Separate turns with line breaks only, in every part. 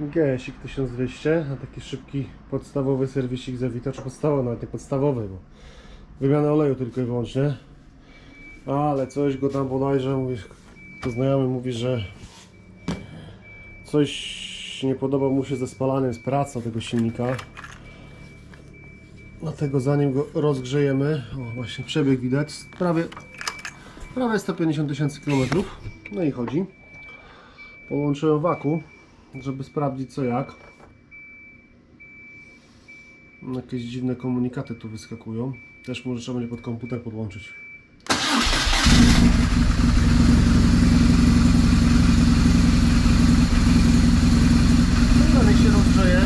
GSik 1200, a taki szybki podstawowy serwisik Zawita, czy podstawowy, nawet nie podstawowy, bo wymiana oleju tylko i wyłącznie. Ale coś go tam bodajże, mówi, to znajomy mówi, że coś nie podoba mu się ze spalaniem, z pracą tego silnika. Dlatego zanim go rozgrzejemy, o właśnie przebieg widać, prawie, prawie 150 tysięcy kilometrów, no i chodzi. Połączyłem waku, żeby sprawdzić co jak. Jakieś dziwne komunikaty tu wyskakują. Też może trzeba będzie pod komputer podłączyć. Dobra, niech się rozgrzeje.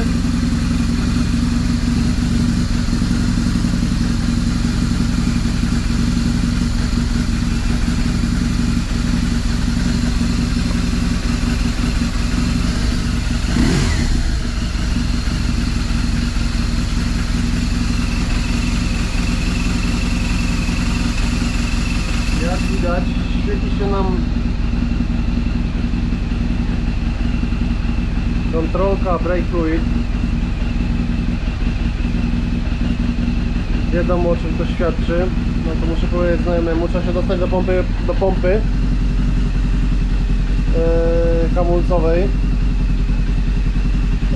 Jak widać, świeci się nam kontrolka brake fluid. Wiadomo o czym to świadczy. No to muszę powiedzieć znajomemu, trzeba się dostać do pompy, do pompy yy, hamulcowej.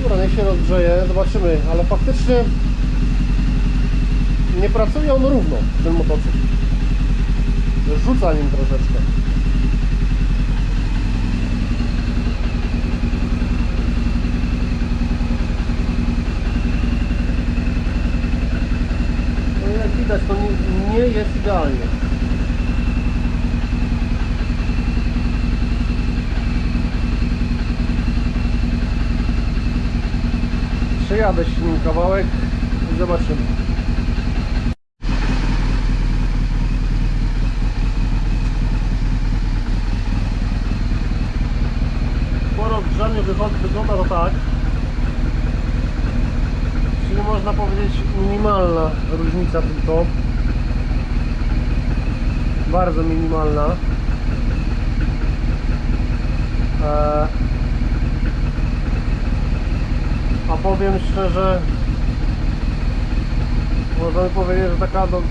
Dobra, niech się rozgrzeje, zobaczymy, ale faktycznie nie pracuje on równo, ten motocykl. Rzuca nim troszeczkę. No jak widać to nie, jest idealnie. Przejadę się nim kawałek i zobaczymy. Po rozgrzaniu wygląda to tak. Czyli można powiedzieć minimalna różnica tylko. Bardzo minimalna. Eee, a powiem szczerze, możemy powiedzieć, że taka do,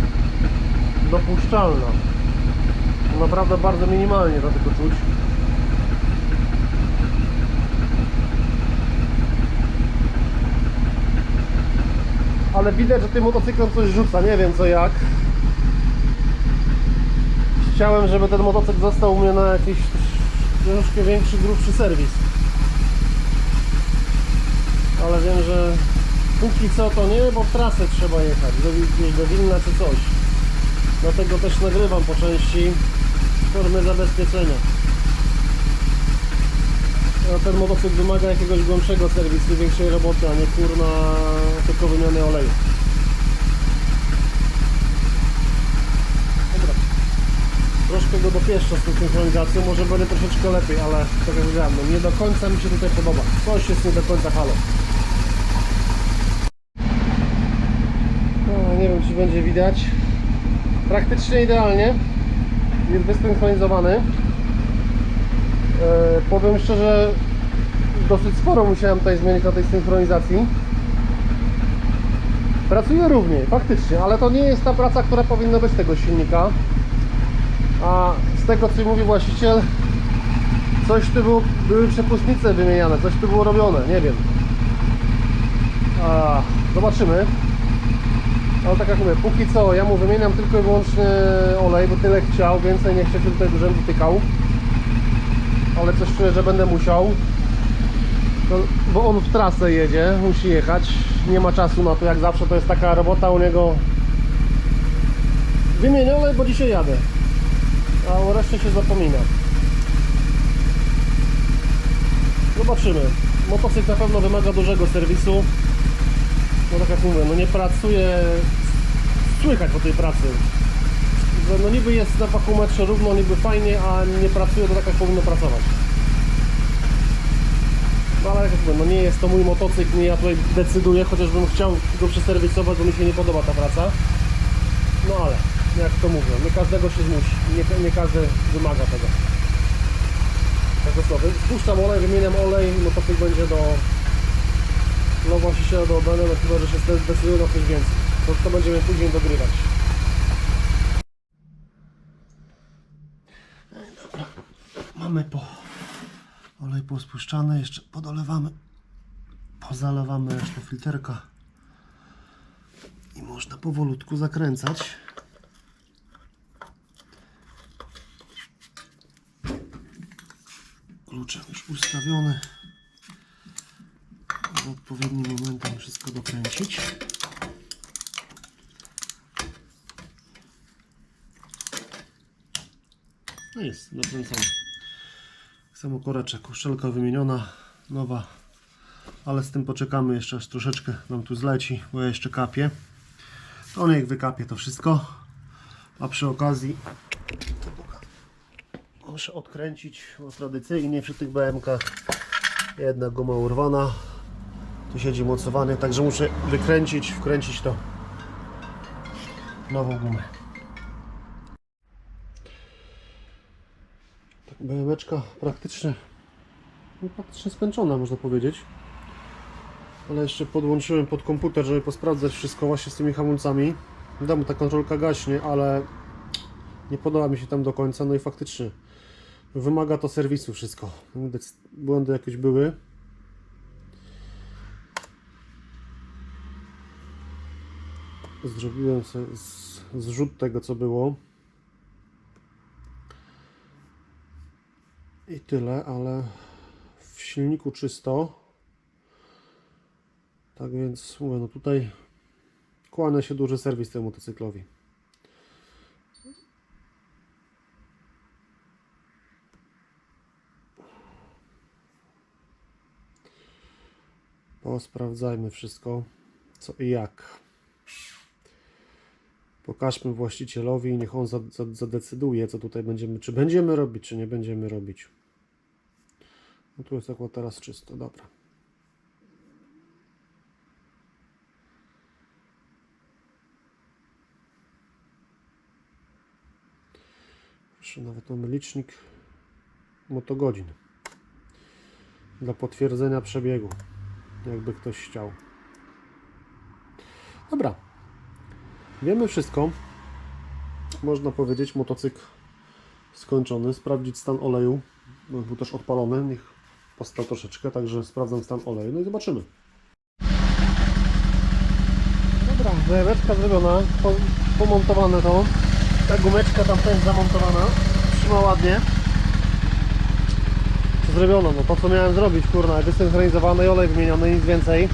dopuszczalna. Naprawdę bardzo minimalnie to tylko czuć. ale widać, że tym motocyklem coś rzuca, nie wiem co jak. Chciałem, żeby ten motocykl został u mnie na jakiś troszkę większy, grubszy serwis. Ale wiem, że póki co to nie, bo w trasę trzeba jechać, do, gdzieś do Wilna czy coś. Dlatego też nagrywam po części formy zabezpieczenia. Ten motocykl wymaga jakiegoś głębszego serwisu, większej roboty, a nie kurna tylko wymiany oleju. Troszkę go dopieszczę z tą synchronizacją, może będzie troszeczkę lepiej, ale tak jak powiedziałem, no nie do końca mi się tutaj podoba. Coś jest nie do końca halo. No, nie wiem czy będzie widać. Praktycznie idealnie. Jest wysynchronizowany. E, powiem szczerze, dosyć sporo musiałem tutaj zmienić na tej synchronizacji. Pracuje równiej, faktycznie, ale to nie jest ta praca, która powinna być tego silnika. A z tego co mówi właściciel, coś tu było, były przepustnice wymieniane, coś tu było robione, nie wiem. A, zobaczymy. Ale tak jak mówię, póki co ja mu wymieniam tylko i wyłącznie olej, bo tyle chciał, więcej nie chcę się tutaj do rzędu tykał ale coś czuję, że będę musiał. Bo on w trasę jedzie, musi jechać. Nie ma czasu na to, jak zawsze to jest taka robota u niego. Wymienione, bo dzisiaj jadę. A o reszcie się zapomina. Zobaczymy. Motocykl na pewno wymaga dużego serwisu. No tak jak mówię, no nie pracuje. Słychać po tej pracy że no niby jest na pachometrze równo, niby fajnie, a nie pracuje to tak jak powinno pracować. No ale jak mówię, no nie jest to mój motocykl, nie ja tutaj decyduję, chociażbym chciał go przeserwisować, bo mi się nie podoba ta praca. No ale, jak to mówię, nie każdego się zmusi, nie, nie każdy wymaga tego. Czechosłowy. Spuszczam olej, wymieniam olej, motocykl będzie do no właśnie się do oddania, no chyba, że się zdecyduje na coś więcej. To, to będziemy później dogrywać. Dobra, mamy po olej pospuszczany, jeszcze podolewamy, pozalewamy resztę filterka i można powolutku zakręcać. Ustawiony. W odpowiednim momentem wszystko dokręcić. No jest, dokręcony. Samo koreczek, uszczelka wymieniona, nowa, ale z tym poczekamy jeszcze aż troszeczkę nam tu zleci, bo ja jeszcze kapię. To niech wykapie to wszystko, a przy okazji muszę odkręcić, bo tradycyjnie przy tych BMKach jedna guma urwana, tu siedzi mocowanie, także muszę wykręcić, wkręcić to nową gumę. Tak, praktycznie, no, praktycznie skończona można powiedzieć. Ale jeszcze podłączyłem pod komputer, żeby posprawdzać wszystko właśnie z tymi hamulcami. Domu ta kontrolka gaśnie, ale nie podoba mi się tam do końca, no i faktycznie wymaga to serwisu wszystko. Błędy jakieś były. Zrobiłem sobie zrzut tego co było. I tyle, ale w silniku czysto. Tak więc mówię, no tutaj kłania się duży serwis temu motocyklowi. Posprawdzajmy wszystko, co i jak. Pokażmy właścicielowi, niech on za- za- zadecyduje, co tutaj będziemy, czy będziemy robić, czy nie będziemy robić. No tu jest akurat teraz czysto, dobra. Proszę, nawet mamy licznik motogodzin dla potwierdzenia przebiegu, jakby ktoś chciał. Dobra, wiemy wszystko. Można powiedzieć, motocykl skończony. Sprawdzić stan oleju. Był też odpalony, niech postał troszeczkę, także sprawdzam stan oleju. No i zobaczymy. Dobra, zajaweczka zrobiona, po, pomontowane to. Ta gumeczka tam też zamontowana. Trzyma ładnie. Zrobiono, no to co miałem zrobić, kurna, dysynchronizowany olej wymieniony, nic więcej.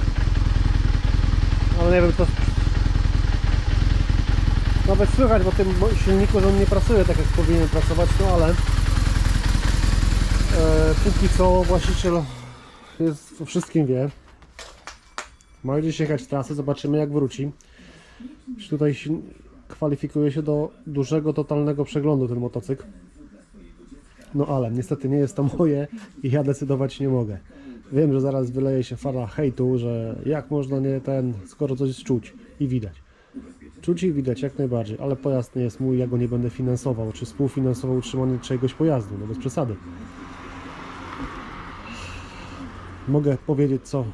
Ale nie wiem, to nawet słychać po tym silniku, że on nie pracuje tak jak powinien pracować, no ale e, póki co właściciel jest, wszystkim wie. Ma gdzieś jechać z trasy, zobaczymy jak wróci. Tutaj kwalifikuje się do dużego, totalnego przeglądu ten motocykl. No ale niestety nie jest to moje i ja decydować nie mogę. Wiem, że zaraz wyleje się fala hejtu, że jak można nie ten, skoro coś czuć i widać. Czuć i widać jak najbardziej, ale pojazd nie jest mój, ja go nie będę finansował, czy współfinansował utrzymanie czyjegoś pojazdu, no bez przesady. Mogę powiedzieć co,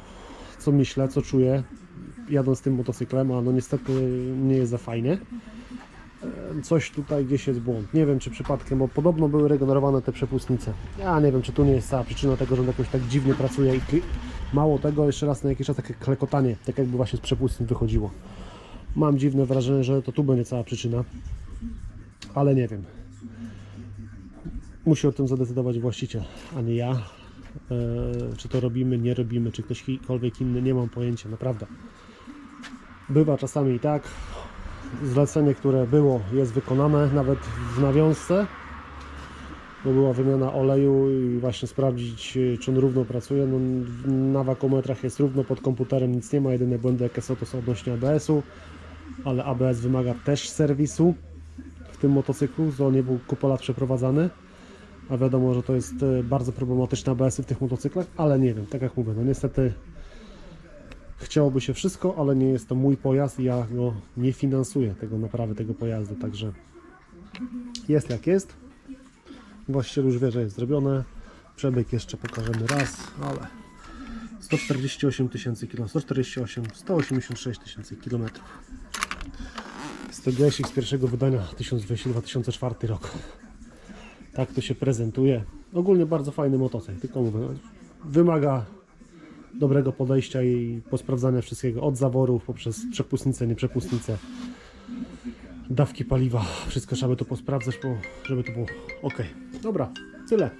co myślę, co czuję, jadąc tym motocyklem, a no niestety nie jest za fajnie. Coś tutaj gdzieś jest błąd. Nie wiem czy przypadkiem, bo podobno były regenerowane te przepustnice. Ja nie wiem czy tu nie jest cała przyczyna tego, że on jakoś tak dziwnie pracuje i mało tego, jeszcze raz na jakiś czas takie klekotanie, tak jakby właśnie z przepustnic wychodziło. Mam dziwne wrażenie, że to tu będzie cała przyczyna, ale nie wiem. Musi o tym zadecydować właściciel, a nie ja. E, czy to robimy, nie robimy, czy ktośkolwiek inny, nie mam pojęcia, naprawdę. Bywa czasami i tak. Zlecenie, które było, jest wykonane nawet w nawiązce, bo była wymiana oleju i właśnie sprawdzić, e, czy on równo pracuje. No, na wakometrach jest równo, pod komputerem nic nie ma, jedyne błędy jakie są to są odnośnie ABS-u, ale ABS wymaga też serwisu w tym motocyklu, to nie był kupę lat przeprowadzany. A wiadomo, że to jest e, bardzo problematyczne ABS-y w tych motocyklach, ale nie wiem, tak jak mówię, no niestety chciałoby się wszystko, ale nie jest to mój pojazd i ja go nie finansuję, tego naprawy tego pojazdu, także jest jak jest. Właściciel już wie, że jest zrobione. Przebieg jeszcze pokażemy raz, ale 148 tysięcy km, 148, 186 tysięcy kilometrów. Jest to GSX z pierwszego wydania 2004 rok. Tak to się prezentuje. Ogólnie bardzo fajny motocykl, tylko mówię, wymaga dobrego podejścia i posprawdzania wszystkiego od zaworów poprzez przepustnicę, nieprzepustnicę, dawki paliwa. Wszystko trzeba by to posprawdzać, bo, żeby to było ok. Dobra, tyle.